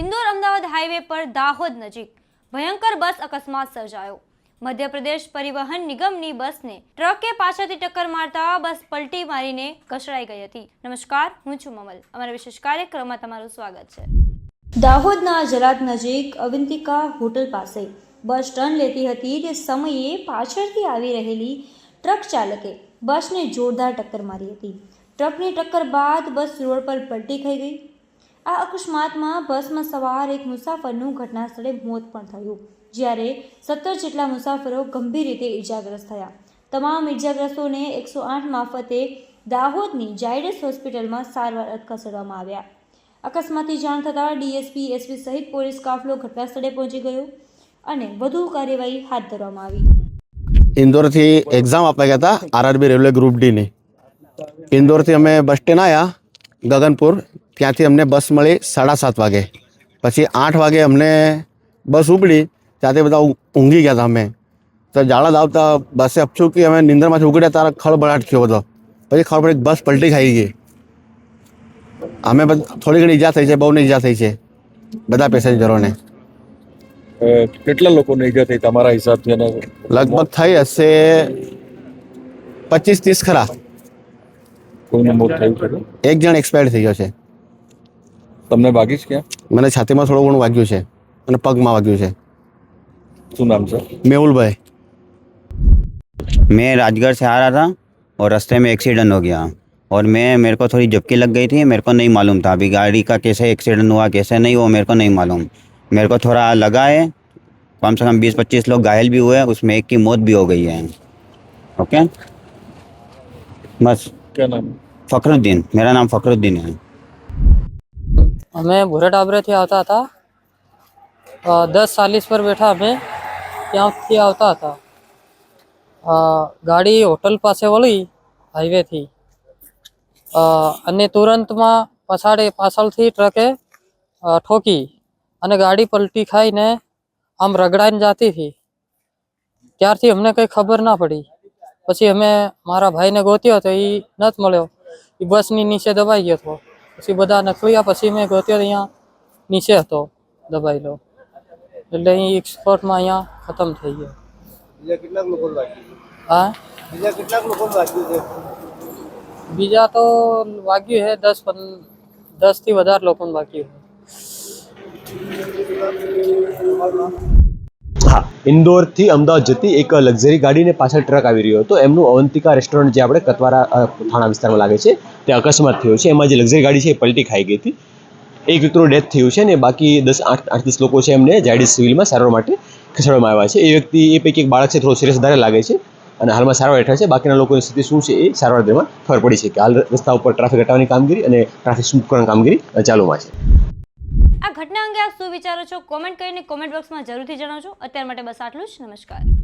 Indore Ahmedabad highway પર દાહોદ નજીક ભયંકર બસ અકસ્માત સર્જાયો. મધ્યપ્રદેશ પરિવહન નિગમની બસને ટ્રકે પાછળથી ટક્કર મારતા બસ પલટી મારીને કચડાઈ ગઈ હતી. નમસ્કાર, હું છું મમલ. અમારા વિશેષ કાર્યક્રમમાં તમારું સ્વાગત છે. દાહોદના જલાદ નજીક અવંતિકા હોટલ પાસે બસ ટર્ન લેતી હતી તે સમયે પાછળથી આવી રહેલી ટ્રક ચાલકે બસને જોરદાર ટક્કર મારી હતી. ટ્રકની ટક્કર બાદ બસ રોડ પર પલટી ખાઈ ગઈ. આ અકસ્માતમાં બસમાં સવાર એક મુસાફરનું ઘટના સ્થળે મોત પણ થયું, જ્યારે સત્તર જેટલા મુસાફરો ગંભીર રીતે ઈજાગ્રસ્ત થયા. તમામ ઈજાગ્રસ્તોને એકસો આઠ મારફતે દાહોદની જાયડસ હોસ્પિટલમાં સારવાર ખસેડવામાં આવ્યા. અકસ્માતની જાણ થતાં ડીએસપી, એસપી સહિત પોલીસ કાફલો ઘટના સ્થળે પહોંચી ગયો અને વધુ કાર્યવાહી હાથ ધરવામાં આવી. ઇન્દોરથી એક્ઝામ આપવા ગયા હતા આરઆરબી રેલવે ગ્રુપ ડીની. ઇન્દોરથી અમે બસ સ્ટેન્ડ આવ્યા ગગનપુર. ત્યાંથી અમને બસ મળી સાડા સાત વાગે. પછી આઠ વાગે અમને બસ ઉપડી. ત્યાંથી બધા ઊંઘી ગયા હતા અમે. તો જાળા આવતા બસે અપચું કે અમે નિંદરમાંથી ઉગડ્યા તારા ખળબળાટ થયો બધો. પછી ખબર પડી બસ પલટી ખાઈ ગઈ. અમે થોડી ઘણી ઈજા થઈ છે બહુ ઈજા થઈ છે બધા પેસેન્જરોને. કેટલા લોકોને ઈજા થઈ તમારા હિસાબથી લગભગ થઈ હશે પચીસ ત્રીસ ખરા. એક જણ એક્સપાયર થઈ ગયો છે. તમને વાગી છે ક્યાં મને છાતીમાં થોડું ઘણું વાગ્યું છે અને પગમાં વાગ્યું છે શું નામ છે મેહુલભાઈ मैं राजगढ़ से आ रहा था और रास्ते में एक्सीडेंट हो गया और मैं मेरे को थोड़ी झपकी लग गई थी मेरे को नहीं मालूम था अभी गाड़ी का कैसे एक्सीडेंट हुआ कैसे नहीं हुआ मेरे को नहीं मालूम मेरे को थोड़ा लगा है कम से कम बीस पच्चीस लोग घायल भी हुए हैं उसमें एक की मौत भी हो गई है ओके बस ક્યાં નામ फ़खरुद्दीन मेरा नाम फ़खरुद्दीन है અમે ભૂરા ટાબરેથી આવતા હતા. દસ ચાલીસ પર બેઠા અમે ત્યાંથી આવતા હતા. ગાડી હોટલ પાસે વળી હાઈવેથી. અને તુરંતમાં પછાડે પાછળથી ટ્રકે ઠોકી અને ગાડી પલટી ખાઈને આમ રગડાઈને જતી હતી. ત્યારથી અમને કંઈ ખબર ના પડી. પછી અમે મારા ભાઈને ગોત્યો તો એ નથી મળ્યો. એ બસની નીચે દબાઈ ગયો હતો પછી બધા નકળ્યા પછી મેં ગોત્યો તો અહીંયા નીચે હતો દબાયેલો એટલે અહીં એક સ્પોટમાં અહીંયા ખતમ થઈ ગયો. બીજા કેટલાક લોકો વાગ્યું હા? બીજા કેટલાક લોકો વાગ્યું છે? બીજા તો વાગ્યું છે દસ પંદ દસથી વધારે લોકોને વાગ્યું હા ઇન્દોરથી અમદાવાદ જતી એક લક્ઝરી ગાડીને પાછળ ટ્રક આવી રહ્યો હતો. એમનું અવંતિકા રેસ્ટોરન્ટ જે આપણે કતવારા થાણા વિસ્તારમાં લાગે છે ત્યાં અકસ્માત થયો છે. એમાં જે લક્ઝરી ગાડી છે એ પલટી ખાઈ ગઈ હતી. એક વ્યક્તિનું ડેથ થયું છે અને બાકી દસ, આઠ આઠ દસ લોકો છે એમને જાડી સિવિલમાં સારવાર માટે ખસેડવામાં આવ્યા છે. એ વ્યક્તિ, એ પૈકી એક બાળક છે, થોડો સિરિયસ વધારે લાગે છે અને હાલમાં સારવાર હેઠળ છે. બાકીના લોકોની સ્થિતિ શું છે એ સારવાર દરમિયાન ખબર પડી છે કે હાલ રસ્તા ઉપર ટ્રાફિક હટાવવાની કામગીરી અને ટ્રાફિક સ્મૂથ કરવાની કામગીરી ચાલુમાં છે. આ ઘટના અંગે આપ શું વિચારો છો? કોમેન્ટ કરીને કોમેન્ટ બોક્સમાં જરૂરથી જણાવજો. અત્યાર માટે બસ આટલું જ. નમસ્કાર.